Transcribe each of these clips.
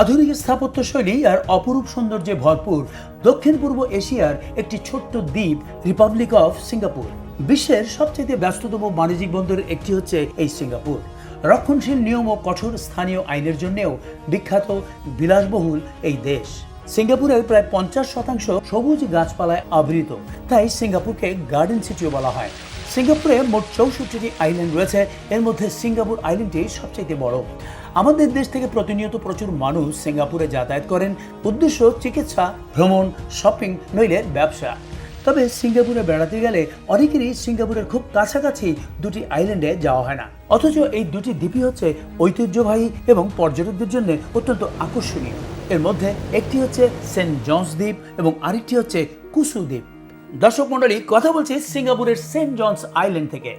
আধুনিক স্থাপত্য শৈলী আর অপরূপ সৌন্দর্যে ভরপুর দক্ষিণ পূর্ব এশিয়ার একটি ছোট্ট দ্বীপ রিপাবলিক অফ সিঙ্গাপুর বিশ্বের সবচেয়ে ব্যস্ততম বাণিজ্যিক বন্দরের একটি হচ্ছে এই সিঙ্গাপুর। রক্ষণশীল নিয়ম ও কঠোর স্থানীয় আইনের জন্যও বিখ্যাত বিলাসবহুল এই দেশ। সিঙ্গাপুরের প্রায় পঞ্চাশ শতাংশ সবুজ গাছপালায় আবৃত। তাই সিঙ্গাপুরকে গার্ডেন সিটিও বলা হয়। সিঙ্গাপুরে মোট চৌষট্টিটি আইল্যান্ড রয়েছে। এর মধ্যে সিঙ্গাপুর আইল্যান্ডটি সবচেয়ে বড়। আমাদের দেশ থেকে প্রতিনিয়ত প্রচুর মানুষ সিঙ্গাপুরে যাতায়াত করেন। উদ্দেশ্য চিকিৎসা, ভ্রমণ, শপিং, নইলে ব্যবসা। তবে সিঙ্গাপুরে বেড়াতে গেলে অনেকেরই সিঙ্গাপুরের খুব কাছাকাছি দুটি আইল্যান্ডে যাওয়া হয় না। অথচ এই দুটি দ্বীপই হচ্ছে ঐতিহ্যবাহী এবং পর্যটকদের জন্য অত্যন্ত আকর্ষণীয়। এর মধ্যে একটি হচ্ছে সেন্ট জনস দ্বীপ এবং আরেকটি হচ্ছে কুসু দ্বীপ। দর্শক মন্ডলী কথা বলছি সিঙ্গাপুরের সেন্ট জনস আইল্যান্ড থেকে।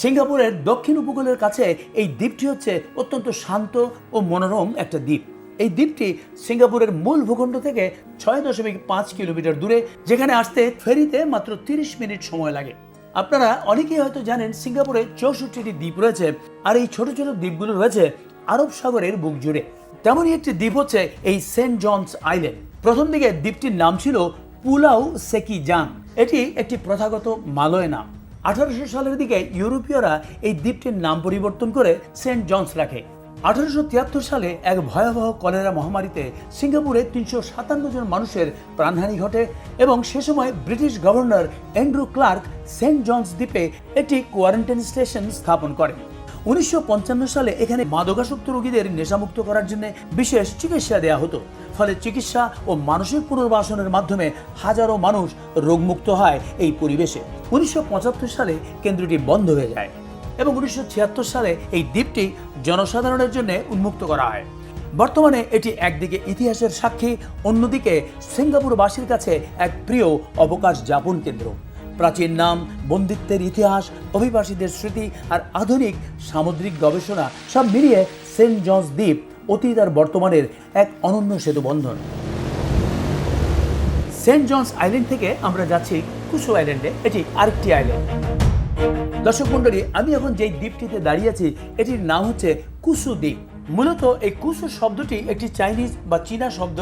সিঙ্গাপুরের দক্ষিণ উপকূলের কাছে এই দ্বীপটি হচ্ছে অত্যন্ত শান্ত ও মনোরম একটা দ্বীপ। এই দ্বীপটি সিঙ্গাপুরের মূল ভূখণ্ড থেকে ছয় দশমিক পাঁচ কিলোমিটার দূরে, যেখানে আসতে ফেরিতে মাত্র তিরিশ মিনিট সময় লাগে। আপনারা অনেকেই হয়তো জানেন সিঙ্গাপুরে চৌষট্টিটি দ্বীপ রয়েছে, আর এই ছোট ছোট দ্বীপগুলো রয়েছে আরব সাগরের বুক জুড়ে। তেমনই একটি দ্বীপ হচ্ছে এই সেন্ট জনস আইল্যান্ড। প্রথম দিকে দ্বীপটির নাম ছিল পুলাউ সেকি জাং এটি একটি প্রথাগত মালয় নাম। আঠারোশো সালের দিকে ইউরোপীয়রা এই দ্বীপটির নাম পরিবর্তন করে সেন্ট জনস রাখে। আঠারোশো তিয়াত্তর সালে এক ভয়াবহ কলেরা মহামারীতে সিঙ্গাপুরে তিনশো সাতান্ন জন মানুষের প্রাণহানি ঘটে এবং সে সময় British governor Andrew Clarke Saint John's দ্বীপে একটি কোয়ারেন্টাইন স্টেশন স্থাপন করেন। উনিশশো পঞ্চান্ন সালে এখানে মাদকাসক্ত রোগীদের নেশামুক্ত করার জন্য বিশেষ চিকিৎসা দেওয়া হতো। ফলে চিকিৎসা ও মানসিক পুনর্বাসনের মাধ্যমে হাজারো মানুষ রোগমুক্ত হয় এই পরিবেশে। উনিশশো পঁচাত্তর সালে কেন্দ্রটি বন্ধ হয়ে যায়। এবং উনিশশো ছিয়াত্তর সালে এই দ্বীপটি জনসাধারণের জন্য উন্মুক্ত করা হয়। বর্তমানে এটি একদিকে ইতিহাসের সাক্ষী, অন্যদিকে সিঙ্গাপুরবাসীর কাছে এক প্রিয় অবকাশ যাপন কেন্দ্র। প্রাচীন নাম, বন্দিত্বের ইতিহাস, অভিবাসীদের স্মৃতি আর আধুনিক সামুদ্রিক গবেষণা সব মিলিয়ে সেন্ট জনস দ্বীপ অতীত আর বর্তমানের এক অনন্য সেতু বন্ধন সেন্ট জনস আইল্যান্ড থেকে আমরা যাচ্ছি কুসু আইল্যান্ডে, এটি আরেকটি আইল্যান্ড। দর্শক মন্ডলী আমি এখন যেই দ্বীপটিতে দাঁড়িয়ে আছি, এটির নাম হচ্ছে কুসু দ্বীপ। মূলত এই কুসু শব্দটি একটি চাইনিজ বা চীনা শব্দ,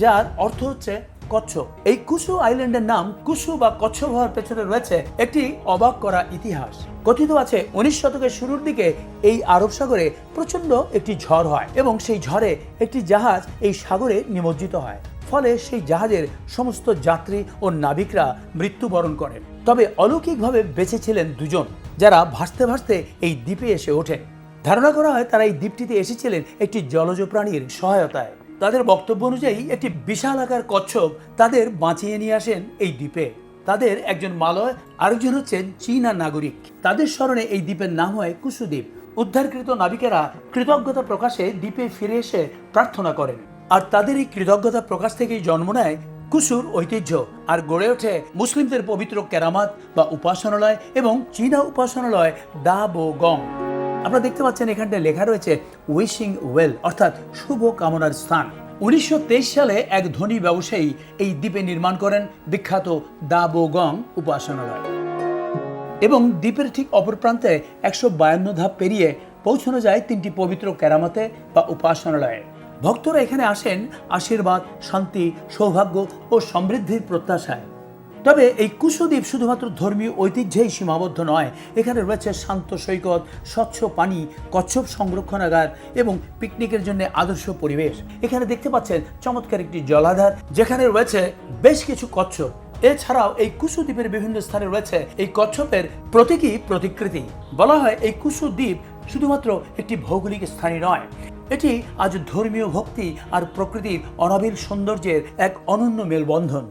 যার অর্থ হচ্ছে কচ্ছপ। এই কুসু আইল্যান্ডের নাম কুসু বা কচ্ছপ হওয়ার পেছনে রয়েছে একটি অবাক করা ইতিহাস। কথিত আছে, উনিশ শতকের শুরুর দিকে এই আরব সাগরে প্রচণ্ড একটি ঝড় হয় এবং সেই ঝড়ে একটি জাহাজ এই সাগরে নিমজ্জিত হয়। ফলে সেই জাহাজের সমস্ত যাত্রী ও নাবিকরা মৃত্যুবরণ করেন তবে অলৌকিকভাবে বেঁচে ছিলেন দুজন, যারা ভাসতে ভাসতে এই দ্বীপে এসে ওঠেন ধারণা করা হয় তারা এই দ্বীপটিতে এসেছিলেন একটি জলজ প্রাণীর সহায়তায়। তাদের বক্তব্য অনুযায়ী, একটি বিশাল আকার কচ্ছপ তাদের বাঁচিয়ে নিয়ে আসেন এই দ্বীপে। তাদের একজন মালয়, আরেকজন হচ্ছেন চীনা নাগরিক। তাদের স্মরণে এই দ্বীপের নাম হয় কুসুদ্বীপ। উদ্ধারকৃত নাবিকেরা কৃতজ্ঞতা প্রকাশে দ্বীপে ফিরে এসে প্রার্থনা করেন। আর তাদের এই কৃতজ্ঞতা প্রকাশ থেকেই জন্ম নেয় কুসুর ঐতিহ্য আর গড়ে ওঠে মুসলিমদের পবিত্র কেরামাত বা উপাসনালয় এবং চীনা উপাসনালয় দা বো গং আপনারা দেখতে পাচ্ছেন এখানটায় লেখা রয়েছে উইশিং ওয়েল, অর্থাৎ শুভ কামনার স্থান। উনিশশো তেইশ সালে এক ধনী ব্যবসায়ী এই দ্বীপে নির্মাণ করেন বিখ্যাত দা বো গং উপাসনালয়। এবং দ্বীপের ঠিক অপর প্রান্তে একশো বায়ান্ন ধাপ পেরিয়ে পৌঁছানো যায় তিনটি পবিত্র কেরামতে বা উপাসনালয়ে। ভক্তরা এখানে আসেন আশীর্বাদ, শান্তি, সৌভাগ্য ও সমৃদ্ধির প্রত্যাশায়। তবে এই কুশদ্বীপ শুধুমাত্র ধর্মীয় ঐতিহ্যেই সীমাবদ্ধ নয়, এখানে রয়েছে শান্ত সৈকত, স্বচ্ছ পানি, কচ্ছপ সংরক্ষণাগার এবং পিকনিকের জন্য আদর্শ পরিবেশ। এখানে দেখতে পাচ্ছেন চমৎকার একটি জলাধার, যেখানে রয়েছে বেশ কিছু কচ্ছপ। এছাড়াও এই কুসু দ্বীপের বিভিন্ন স্থানে রয়েছে এই কচ্ছপের প্রতীকী প্রতিকৃতি। বলা হয় এই কুসু দ্বীপ শুধুমাত্র একটি ভৌগোলিক স্থানই নয় এটি আজ ধর্মীয় ভক্তি আর প্রকৃতির অনাবিল সৌন্দর্যের এক অনন্য মেলবন্ধন।